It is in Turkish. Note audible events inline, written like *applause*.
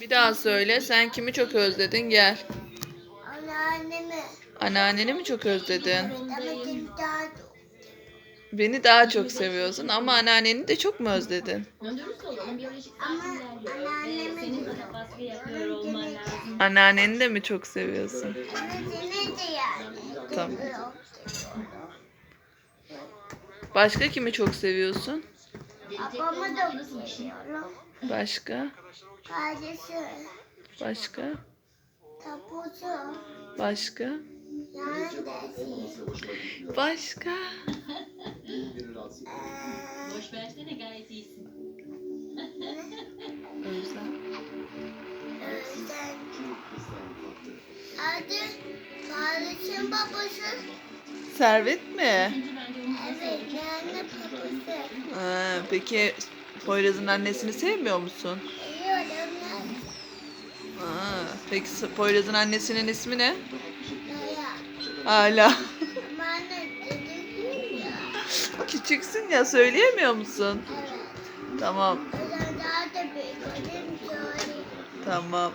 Bir daha söyle. Sen kimi çok özledin? Gel. Anneannemi. Anneanneni mi çok özledin? Beni daha çok seviyorsun ama anneanneni de çok mu özledin? Anneanneni de mi çok seviyorsun? Tamam. Başka kimi çok seviyorsun? Babamı da seviyorum. Başka? Kardeşi. Başka? Tapusu. Başka? Neredesin? Başka? Ee, Boş versene gayet iyisin. *laughs* Özlem. Özlem. Adı kardeşin babası. Servet mi? Evet, yani babası. Ha, peki Poyraz'ın annesini sevmiyor musun? Ha, peki Poyraz'ın annesinin ismi ne? Hala. Ama anne ya. Küçüksün ya söyleyemiyor musun? Evet. Tamam. O zaman daha da büyük olayım söyleyeyim. Tamam.